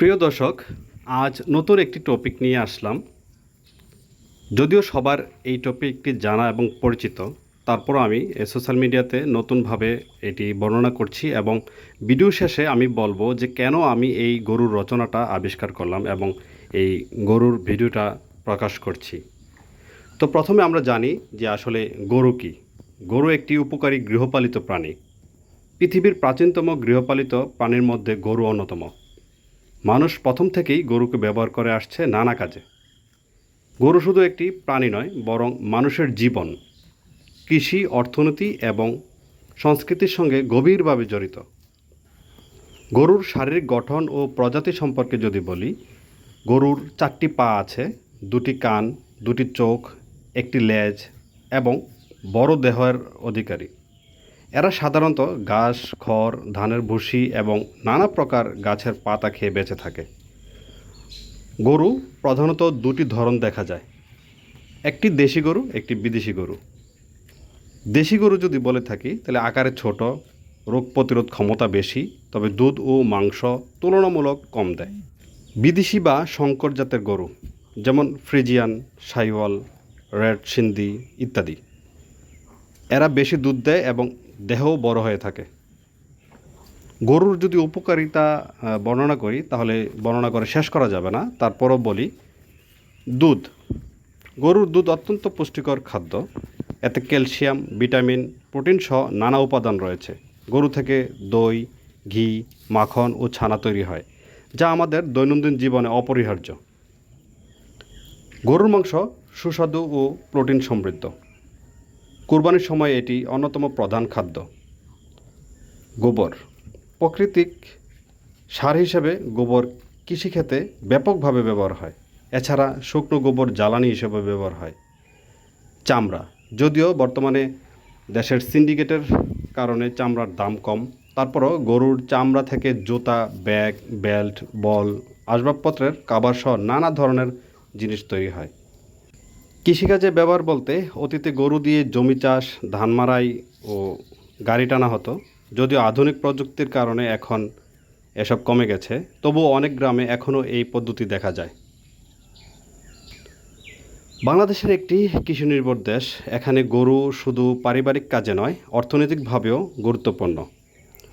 প্রিয় দর্শক, আজ নতুন একটি টপিক নিয়ে আসলাম। যদিও সবার এই টপিকটি জানা এবং পরিচিত তারপর আমি সোশ্যাল মিডিয়াতে নতুনভাবে এটি বর্ণনা করছি এবং ভিডিও শেষে আমি বলব যে কেন আমি এই গরুর রচনাটা আবিষ্কার করলাম এবং এই গরুর ভিডিওটা প্রকাশ করছি। তো প্রথমে আমরা জানি যে আসলে গরু কি। গরু একটি উপকারী গৃহপালিত প্রাণী। পৃথিবীর প্রাচীনতম গৃহপালিত প্রাণীর মধ্যে গরু অন্যতম। মানুষ প্রথম থেকেই গরুকে ব্যবহার করে আসছে নানা কাজে। গরু শুধু একটি প্রাণী নয়, বরং মানুষের জীবন। কৃষি, অর্থনীতি এবং সংস্কৃতির সঙ্গে গভীরভাবে জড়িত। গরুর শারীরিক গঠন ও প্রজাতি সম্পর্কে যদি বলি, গরুর চারটি পা আছে, দুটি কান, দুটি চোখ, একটি লেজ এবং বড় দেহের অধিকারী। এরা সাধারণত ঘাস, খড়, ধানের ভুসি এবং নানা প্রকার গাছের পাতা খেয়ে বেঁচে থাকে। গরু প্রধানত দুটি ধরন দেখা যায়। একটি দেশি গরু, একটি বিদেশি গরু। দেশি গরু যদি বলে থাকি, তাহলে আকারে ছোট, রোগ প্রতিরোধ ক্ষমতা বেশি, তবে দুধ ও মাংস তুলনামূলক কম দেয়। বিদেশি বা শঙ্কর জাতের গরু, যেমন ফ্রিজিয়ান, সাইওয়াল, রেড সিন্ধি ইত্যাদি। এরা বেশি দুধ দেয় এবং দেহও বড় হয়ে থাকে। গরুর যদি উপকারিতা বর্ণনা করি, তাহলে বর্ণনা করে শেষ করা যাবে না। তারপরও বলি, দুধ। গরুর দুধ অত্যন্ত পুষ্টিকর খাদ্য। এতে ক্যালসিয়াম, ভিটামিন, প্রোটিন সহ নানা উপাদান রয়েছে। গরু থেকে দই, ঘি, মাখন ও ছানা তৈরি হয়, যা আমাদের দৈনন্দিন জীবনে অপরিহার্য। গরুর মাংস সুস্বাদু ও প্রোটিন সমৃদ্ধ। কুরবানির সময় এটি অন্যতম প্রধান খাদ্য। গোবর। প্রাকৃতিক সার হিসেবে গোবর কৃষিক্ষেত্রে ব্যাপকভাবে ব্যবহার হয়। এছাড়া শুকনো গোবর জ্বালানি হিসেবে ব্যবহার হয়। চামড়া। যদিও বর্তমানে দেশের সিন্ডিকেটের কারণে চামড়ার দাম কম, তারপরও গরুর চামড়া থেকে জুতা, ব্যাগ, বেল্ট, বল, আসবাবপত্রের কাবার সহ নানা ধরনের জিনিস তৈরি হয়। কৃষিকাজে ব্যবহার বলতে অতীতে গরু দিয়ে জমি চাষ, ধান মারাই ও গাড়ি টানা হতো। যদিও আধুনিক প্রযুক্তির কারণে এখন এসব কমে গেছে, তবুও অনেক গ্রামে এখনও এই পদ্ধতি দেখা যায়। বাংলাদেশের একটি কৃষি নির্ভর দেশ, এখানে গরু শুধু পারিবারিক কাজে নয়, অর্থনৈতিকভাবেও গুরুত্বপূর্ণ।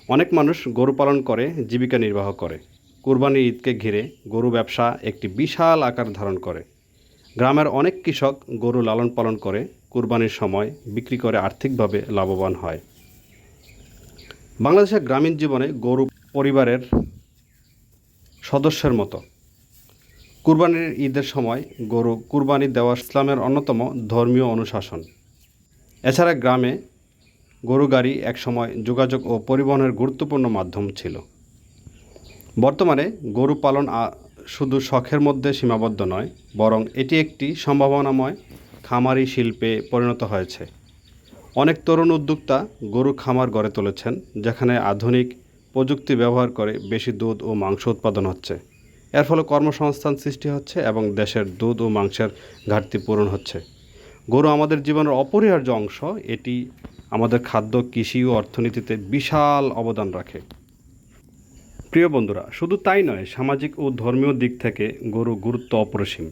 অনেক মানুষ গরু পালন করে, জীবিকা নির্বাহ করে। কুরবানির ঈদকে ঘিরে গরু ব্যবসা একটি বিশাল আকার ধারণ করে। গ্রামের অনেক কৃষক গরু লালন পালন করে, কুরবানির সময় বিক্রি করে আর্থিকভাবে লাভবান হয়। বাংলাদেশের গ্রামীণ জীবনে গরু পরিবারের সদস্যের মতো। কুরবানির ঈদের সময় গরু কুরবানি দেওয়া ইসলামের অন্যতম ধর্মীয় অনুশাসন। এছাড়া গ্রামে গরু গাড়ি একসময় যোগাযোগ ও পরিবহনের গুরুত্বপূর্ণ মাধ্যম ছিল। বর্তমানে গরু পালন শুধু শখের মধ্যে সীমাবদ্ধ নয়, বরং এটি একটি সম্ভাবনাময় খামারি শিল্পে পরিণত হয়েছে। অনেক তরুণ উদ্যোক্তা গরু খামার গড়ে তুলেছেন, যেখানে আধুনিক প্রযুক্তি ব্যবহার করে বেশি দুধ ও মাংস উৎপাদন হচ্ছে। এর ফলে কর্মসংস্থান সৃষ্টি হচ্ছে এবং দেশের দুধ ও মাংসের ঘাটতি পূরণ হচ্ছে। গরু আমাদের জীবনের অপরিহার্য অংশ, এটি আমাদের খাদ্য, কৃষি ও অর্থনীতিতে বিশাল অবদান রাখে। প্রিয় বন্ধুরা, শুধু তাই নয়, সামাজিক ও ধর্মীয় দিক থেকে গরু গুরুত্ব অপরিসীম।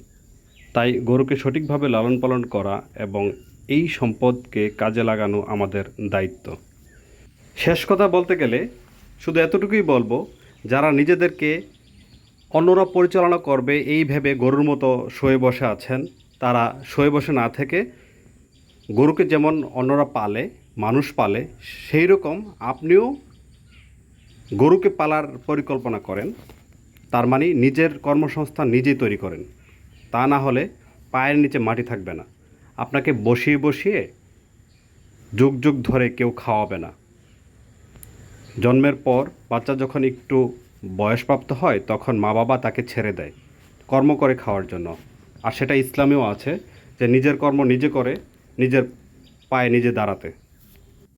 তাই গরুকে সঠিকভাবে লালন পালন করা এবং এই সম্পদকে কাজে লাগানো আমাদের দায়িত্ব। শেষ কথা বলতে গেলে, শুধু এতটুকুই বলব, যারা নিজেদেরকে অন্যরা পরিচালনা করবে এই ভেবে গরুর মতো শুয়ে বসে আছেন, তারা শুয়ে বসে না থেকে গরুকে যেমন অন্যরা পালে, মানুষ পালে সেই রকম আপনিও গরুকে পালার পরিকল্পনা করেন, তার মানে নিজের কর্মসংস্থান নিজেই তৈরি করেন। তা না হলে পায়ের নিচে মাটি থাকবে না। আপনাকে বসিয়ে বসিয়ে যুগ যুগ ধরে কেউ খাওয়াবে না। জন্মের পর বাচ্চা যখন একটু বয়সপ্রাপ্ত হয়, তখন মা বাবা তাকে ছেড়ে দেয় কর্ম করে খাওয়ার জন্য। আর সেটা ইসলামেও আছে যে নিজের কর্ম নিজে করে, নিজের পায়ে নিজে দাঁড়াতে।